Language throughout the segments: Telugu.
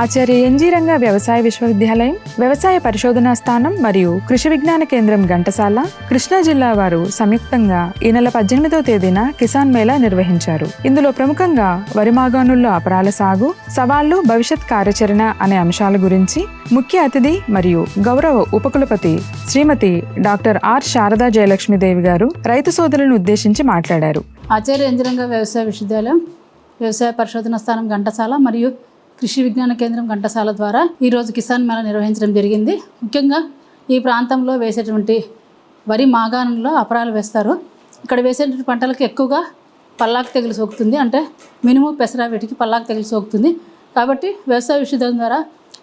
ఆచార్య ఎన్జీ రంగ వ్యవసాయ విశ్వవిద్యాలయం వ్యవసాయ పరిశోధనా స్థానం మరియు కృషి విజ్ఞాన కేంద్రం ఘంటసాల కృష్ణా జిల్లా వారు సంయుక్తంగా ఈ నెల పద్దెనిమిదో తేదీన కిసాన్ మేళా నిర్వహించారు. ఇందులో ప్రముఖంగా వరి మాగాణుల్లో అపరాల సాగు సవాళ్ళు భవిష్యత్ కార్యాచరణ అనే అంశాల గురించి ముఖ్య అతిథి మరియు గౌరవ ఉపకులపతి శ్రీమతి డాక్టర్ ఆర్ శారదా జయలక్ష్మీదేవి గారు రైతు సోదరులను ఉద్దేశించి మాట్లాడారు. ఆచార్య ఇంజరంగ వ్యవసాయ విశ్వవిద్యాలయం వ్యవసాయ పరిశోధన స్థానం ఘంటసాల మరియు కృషి విజ్ఞాన కేంద్రం ఘంటసాల ద్వారా ఈరోజు కిసాన్ మేళా నిర్వహించడం జరిగింది. ముఖ్యంగా ఈ ప్రాంతంలో వేసేటువంటి వరి మాగాణంలో అపరాలు వేస్తారు. ఇక్కడ వేసేటువంటి పంటలకు ఎక్కువగా పల్లాకు తెగులు సోకుతుంది. అంటే మినుము పెసరా వీటికి పల్లాకు తెగులు సోకుతుంది. కాబట్టి వ్యవసాయ విశ్వవిద్యాలయం ద్వారా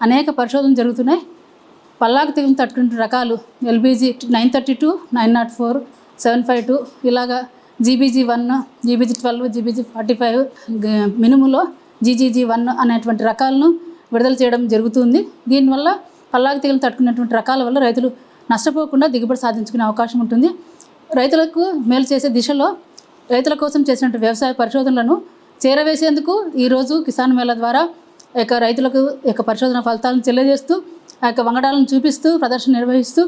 అనేక పరిశోధనలు జరుగుతున్నాయి. పల్లాకు తెగులు తట్టుకునే రకాలు LBG nine thirty two nine naught four seven five two ఇలాగా GBG one GBG twelve GBG forty five మినుములో GGG one అనేటువంటి రకాలను విడుదల చేయడం జరుగుతుంది. దీనివల్ల పల్లాకు తెగులు తట్టుకునేటువంటి రకాల వల్ల రైతులు నష్టపోకుండా దిగుబడి సాధించుకునే అవకాశం ఉంటుంది. రైతులకు మేలు చేసే దిశలో రైతుల కోసం చేసినటువంటి వ్యవసాయ పరిశోధనలను చేరవేసేందుకు ఈరోజు కిసాన్ మేళా ద్వారా యొక్క రైతులకు యొక్క పరిశోధన ఫలితాలను తెలియజేస్తూ ఆ యొక్క వంగడాలను చూపిస్తూ ప్రదర్శన నిర్వహిస్తూ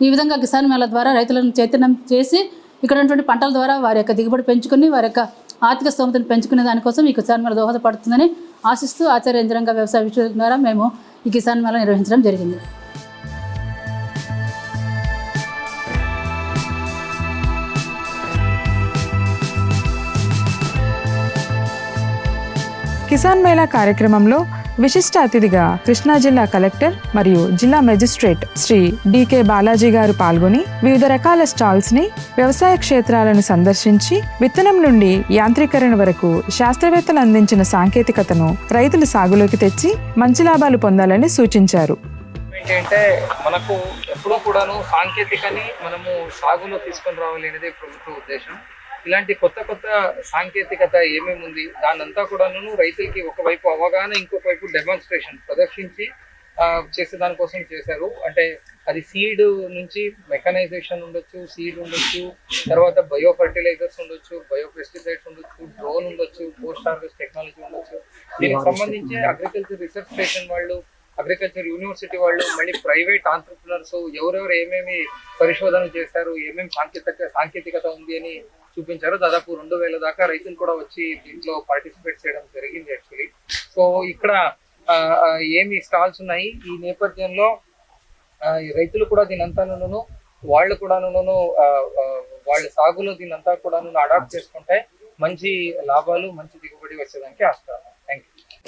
ఈ విధంగా కిసాన్ మేళా ద్వారా రైతులను చైతన్యం చేసి ఇక్కడ ఉన్నటువంటి పంటల ద్వారా వారి యొక్క దిగుబడి పెంచుకొని వారి యొక్క ఆర్థిక స్తోమతను పెంచుకునే దానికోసం ఈ కిసాన్ మేళ దోహదపడుతుందని ఆశిస్తూ ఆచార్య ఇంజరంగ వ్యవసాయ విషయాల ద్వారా మేము ఈ కిసాన్ మేళ నిర్వహించడం జరిగింది. కిసాన్ మేళా కార్యక్రమంలో విశిష్ట అతిథిగా కృష్ణా జిల్లా కలెక్టర్ మరియు జిల్లా మెజిస్ట్రేట్ శ్రీ డికే బాలాజీ గారు పాల్గొని వివిధ రకాల స్టాల్స్ని వ్యవసాయ క్షేత్రాలను సందర్శించి విత్తనం నుండి యాంత్రీకరణ వరకు శాస్త్రవేత్తలు అందించిన సాంకేతికతను రైతులు సాగులోకి తెచ్చి మంచి లాభాలు పొందాలని సూచించారు. ఏంటంటే మనకు ఎప్పుడూ కూడాను సాంకేతికని మనము సాగులో తీసుకొని రావాలి అనేది ప్రభుత్వ ఉద్దేశం. ఇలాంటి కొత్త కొత్త సాంకేతికత ఏమేమి ఉంది? దానంతా కూడాను రైతులకి ఒకవైపు అవగాహన ఇంకొక వైపు డెమాన్స్ట్రేషన్ ప్రదర్శించి చేసే దానికోసం చేశారు. అంటే అది సీడ్ నుంచి మెకనైజేషన్ ఉండొచ్చు సీడ్ ఉండొచ్చు తర్వాత బయో ఫర్టిలైజర్స్ ఉండొచ్చు బయో పెస్టిసైడ్స్ ఉండొచ్చు డ్రోన్ ఉండొచ్చు పోస్ట్ హార్వెస్ట్ టెక్నాలజీ ఉండొచ్చు. దీనికి సంబంధించి అగ్రికల్చర్ రీసెర్చ్ స్టేషన్ వాళ్ళు అగ్రికల్చర్ యూనివర్సిటీ వాళ్ళు మళ్ళీ ప్రైవేట్ ఆంటర్ప్రినర్స్ ఎవరెవరు ఏమేమి పరిశోధన చేశారు ఏమేమి సాంకేతిక సాంకేతికత ఉంది అని చూపించారు. దాదాపు రెండు వేల దాకా రైతులు కూడా వచ్చి దీంట్లో పార్టిసిపేట్ చేయడం జరిగింది యాక్చువల్లీ సో ఇక్కడ ఏమి స్టాల్స్ ఉన్నాయి. ఈ నేపథ్యంలో రైతులు కూడా దీనంతాను వాళ్ళు కూడాను వాళ్ళ సాగులో దీనంతా కూడాను అడాప్ట్ చేసుకుంటే మంచి లాభాలు మంచి దిగుబడి వచ్చేదానికి ఆస్కారం.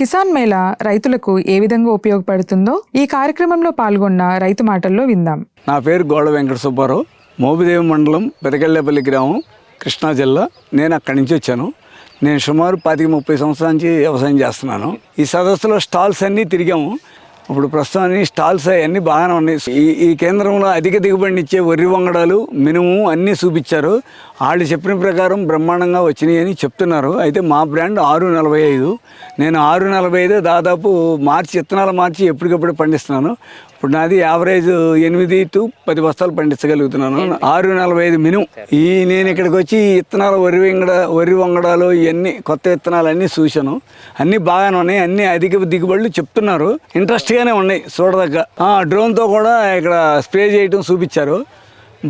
కిసాన్ మేళా రైతులకు ఏ విధంగా ఉపయోగపడుతుందో ఈ కార్యక్రమంలో పాల్గొన్న రైతు మాటల్లో విందాం. నా పేరు గోడ వెంకట సుబ్బారావు. మోబిదేవి మండలం పెదగల్లెపల్లి గ్రామం కృష్ణా జిల్లా. నేను అక్కడి నుంచి వచ్చాను. నేను సుమారు పాతిక ముప్పై సంవత్సరాల నుంచి వ్యవసాయం చేస్తున్నాను. ఈ సదస్సులో స్టాల్స్ అన్నీ తిరిగాము. ఇప్పుడు ప్రస్తుతానికి స్టాల్స్ అవన్నీ బాగానే ఉన్నాయి. ఈ ఈ కేంద్రంలో అధిక దిగుబడిని ఇచ్చే వరి వంగడాలు మినుము అన్నీ చూపించారు. వాళ్ళు చెప్పిన ప్రకారం బ్రహ్మాండంగా వచ్చినాయి అని చెప్తున్నారు. అయితే మా బ్రాండ్ ఆరు నలభై ఐదు. నేను ఆరు నలభై ఐదు దాదాపు మార్చి విత్తనాలు మార్చి ఎప్పటికప్పుడు పండిస్తున్నాను. ఇప్పుడు నాది యావరేజ్ ఎనిమిది టు పది బస్తాలు పండించగలుగుతున్నాను. ఆరు నలభై ఐదు మినిమం. ఈ నేను ఇక్కడికి వచ్చి విత్తనాలు వరి వంగడ వరి వంగడాలు ఇవన్నీ కొత్త విత్తనాలు అన్నీ చూశాను. అన్నీ బాగానే ఉన్నాయి. అన్నీ అధిక దిగుబడులు చెప్తున్నారు. మంచిగానే ఉన్నాయి చూడదగ్గ. డ్రోన్తో కూడా ఇక్కడ స్ప్రే చేయటం చూపించారు.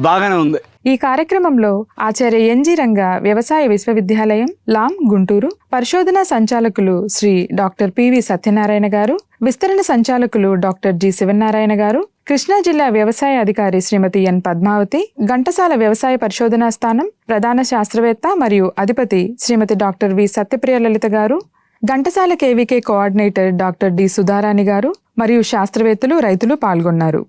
బాగానే ఉంది. ఈ కార్యక్రమంలో ఆచార్య ఎన్జీ రంగ వ్యవసాయ విశ్వవిద్యాలయం లాం గుంటూరు పరిశోధన సంచాలకులు శ్రీ డాక్టర్ పివి సత్యనారాయణ గారు విస్తరణ సంచాలకులు డాక్టర్ జి శివనారాయణ గారు కృష్ణా జిల్లా వ్యవసాయ అధికారి శ్రీమతి ఎన్ పద్మావతి ఘంటసాల వ్యవసాయ పరిశోధనా స్థానం ప్రధాన శాస్త్రవేత్త మరియు అధిపతి శ్రీమతి డాక్టర్ వి సత్యప్రియ లలిత గారు Ghantasala KVK coordinator doctor D Sudharani గారు మరియు శాస్త్రవేత్తలు రైతులు పాల్గొన్నారు.